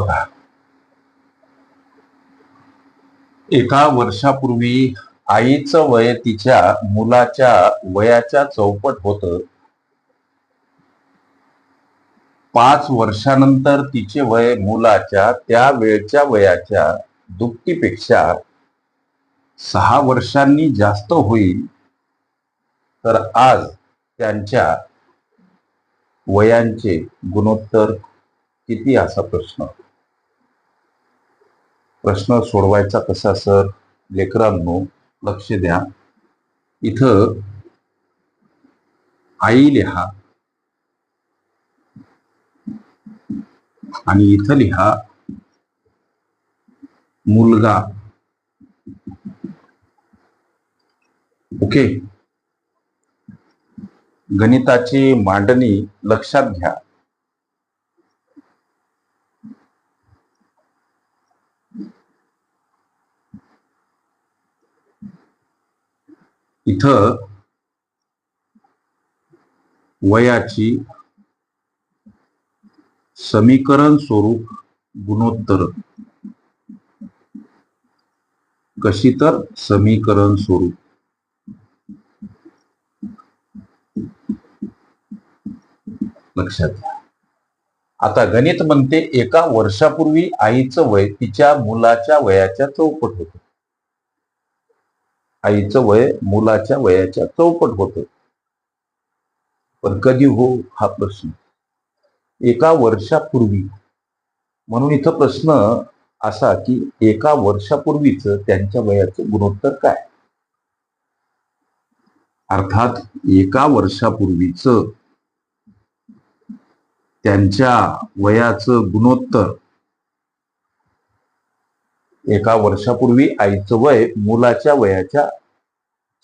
बघा. एका वर्षापूर्वी आईचं वय तिच्या मुलाच्या वयाच्या चौपट होत. पाच वर्षानंतर तिचे वय मुलाच्या त्या वेळच्या वयाच्या दुपटीपेक्षा सहा वर्षांनी जास्त होईल. तर आज त्यांच्या वयांचे गुणोत्तर किती असा प्रश्न? प्रश्न सोडवायचा कसा सर? लेकरांनो लक्ष द्या. इथं आई लिहा आणि इथं लिहा मुलगा. ओके? गणिताची मांडणी लक्षात घ्या. इथं वयाची समीकरण स्वरूप गुणोत्तर. कशी तर? समीकरण स्वरूप. लक्षात घ्या. आता गणित म्हणते एका वर्षापूर्वी आईचं वय तिच्या मुलाच्या वयाच्या चौपट होतं. आईचं वय मुलाच्या वयाच्या चौपट होत. पण कधी हो हा प्रश्न? एका वर्षापूर्वी. म्हणून इथं प्रश्न असा की एका वर्षापूर्वीच त्यांच्या वयाचं गुणोत्तर काय? अर्थात एका वर्षापूर्वीच त्यांच्या वयाचं गुणोत्तर एका वर्षापूर्वी आईचं वय मुलाच्या वयाच्या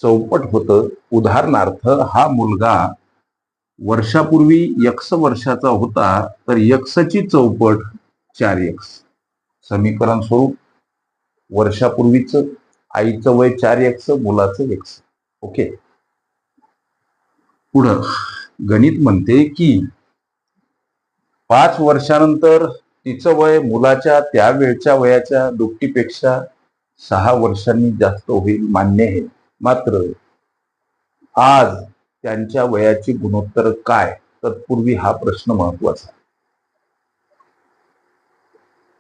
चौपट होतं. उदाहरणार्थ हा मुलगा वर्षापूर्वी यक्ष वर्षाचा होता तर यक्षची चौपट चार यक्स समीकरण स्वरूप वर्षापूर्वीच आईचं वय चार यक्ष मुलाचं यक्ष. ओके. पुढं गणित म्हणते की पाच वर्षानंतर तिचं वय मुलाच्या त्यावेळच्या वयाच्या दुपटीपेक्षा सहा वर्षांनी जास्त होईल मान्य आहे. मात्र आज त्यांच्या वयाची गुणोत्तर काय? तत्पूर्वी हा प्रश्न महत्त्वाचा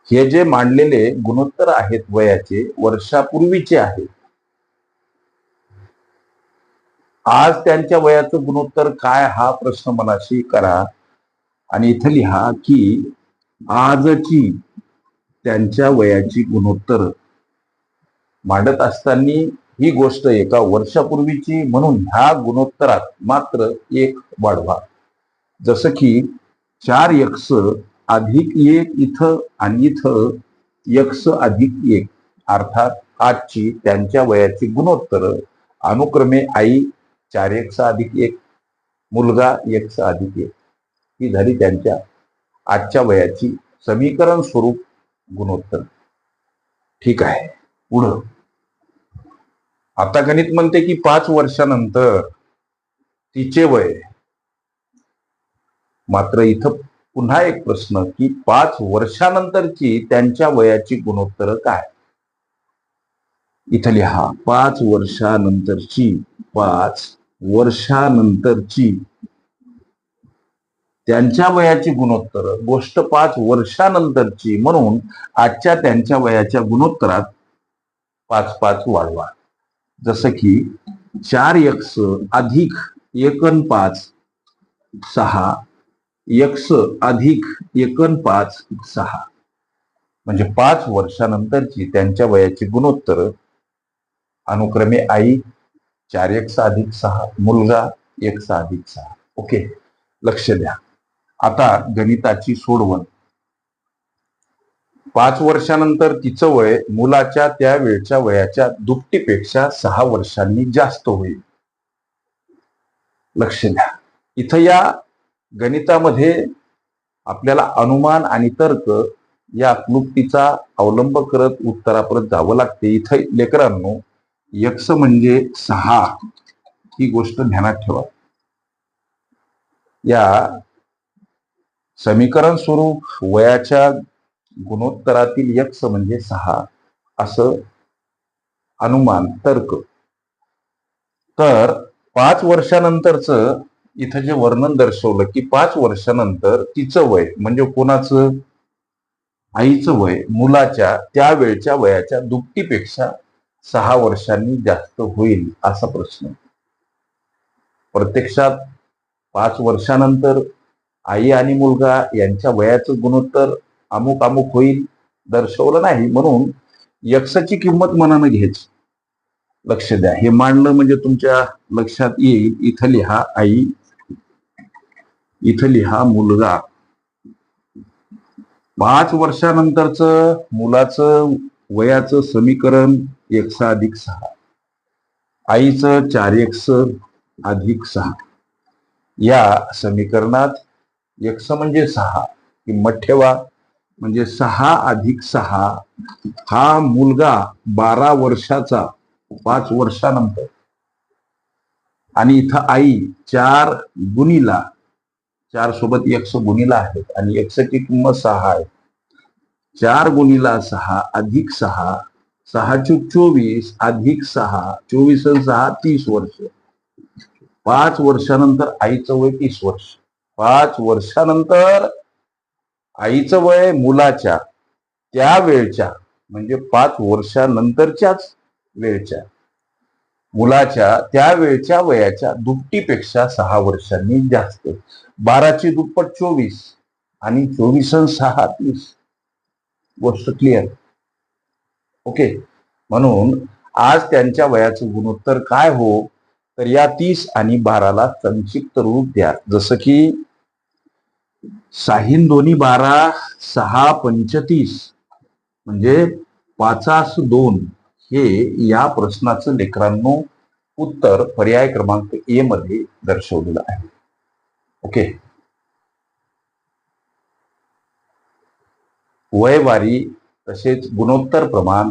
हे जे मांडलेले गुणोत्तर आहेत वयाचे वर्षापूर्वीचे आहेत. आज त्यांच्या वयाचं गुणोत्तर काय? हा प्रश्न मनाशी करा आणि इथं लिहा की आजची त्यांच्या वयाची गुणोत्तर मांडत असताना ही गोष्ट एका वर्षापूर्वीची म्हणून ह्या गुणोत्तरात मात्र एक वाढवा. जसं की चार यक्ष अधिक एक इथं आणि इथं यक्ष अधिक एक अर्थात आजची त्यांच्या वयाची गुणोत्तर अनुक्रमे आई चार यक्ष अधिक एक मुलगा यक्ष अधिक एक. ही झाली त्यांच्या आजच्या वयाची समीकरण स्वरूप गुणोत्तर. ठीक आहे. पुढं. आता गणित म्हणते की पाच वर्षानंतर तिचे वय. मात्र इथं पुन्हा एक प्रश्न की पाच वर्षानंतरची त्यांच्या वयाची गुणोत्तर काय? इथं लिहा. पाच वर्षानंतरची पाच वर्षानंतरची त्यांच्या वयाची गुणोत्तर गोष्ट पाच वर्षानंतरची म्हणून आजच्या त्यांच्या वयाच्या गुणोत्तरात पाच पाच वाढवा. जसं की चार यक्स अधिक एकन पाच सहा यक्ष अधिक एकन पाच सहा. म्हणजे पाच वर्षानंतरची त्यांच्या वयाची गुणोत्तर अनुक्रमे आई चार एक्स अधिक सहा मुलगा एक्स अधिक सहा. ओके? लक्ष द्या. आता गणिताची सोडवण. पाच वर्षानंतर तिचं वय मुलाच्या त्या वेळच्या वयाच्या दुपटीपेक्षा सहा वर्षांनी जास्त होईल. लक्ष द्या. इथं या गणितामध्ये आपल्याला अनुमान आणि तर्क या क्लुप्तीचा अवलंब करत उत्तरापर्यंत जावं लागते. इथं लेकरांनो यक्ष म्हणजे सहा. ही गोष्ट ध्यानात ठेवा. या समीकरण स्वरूप वयाच्या गुणोत्तरातील यक्ष म्हणजे सहा असं अनुमान तर्क. तर पाच वर्षानंतरच इथं जे वर्णन दर्शवलं की पाच वर्षानंतर तिचं वय म्हणजे कोणाचं? आईचं वय मुलाच्या त्यावेळच्या वयाच्या दुपटीपेक्षा सहा वर्षांनी जास्त होईल असा प्रश्न. प्रत्यक्षात पाच वर्षानंतर आई आणि मुलगा यांच्या वयाचं गुणोत्तर अमुक अमुक होईल दर्शवलं नाही. म्हणून यक्षाची किंमत मनानं घ्यायची. लक्ष द्या. हे मांडलं म्हणजे तुमच्या लक्षात येईल. इथं लिहा आई. इथं लिहा मुलगा. पाच वर्षानंतरच मुलाचं वयाचं समीकरण एकसा अधिक सहा. आईचं चार एकस अधिक सहा. या समीकरणात यक्ष म्हणजे सहा. किंमत ठेवा म्हणजे सहा अधिक सहा हा मुलगा बारा वर्षाचा पाच वर्षानंतर. आणि इथं आई चार गुणीला चार सोबत यक्ष गुणीला आहेत आणि यक्षची किंमत सहा आहे. चार गुणीला सहा अधिक सहा सहा चूक चोवीस अधिक सहा चोवीस सहा तीस वर्ष. पाच वर्षानंतर आईचं वय तीस वर्ष. पाच वर्षानंतर आईचं वय मुलाच्या त्या वेळच्या म्हणजे पाच वर्षानंतरच्याच वेळच्या. मुलाच्या त्या वेळच्या वयाच्या दुपटीपेक्षा सहा वर्षांनी जास्त. बाराची दुप्पट चोवीस आणि चोवीस आणि सहा तीस. गोष्ट क्लिअर ओके म्हणून आज त्यांच्या वयाचं गुणोत्तर काय हो? तर या तीस आणि बाराला संक्षिप्त रूप द्या. जसं की साहीन दोन्ही बारा सहा पंचतीस म्हणजे पाचास दोन हे या प्रश्नाचं लेकरांनो उत्तर पर्याय क्रमांक ए मध्ये दर्शवलेलं आहे. ओके? वयवारी तसेच गुणोत्तर प्रमाण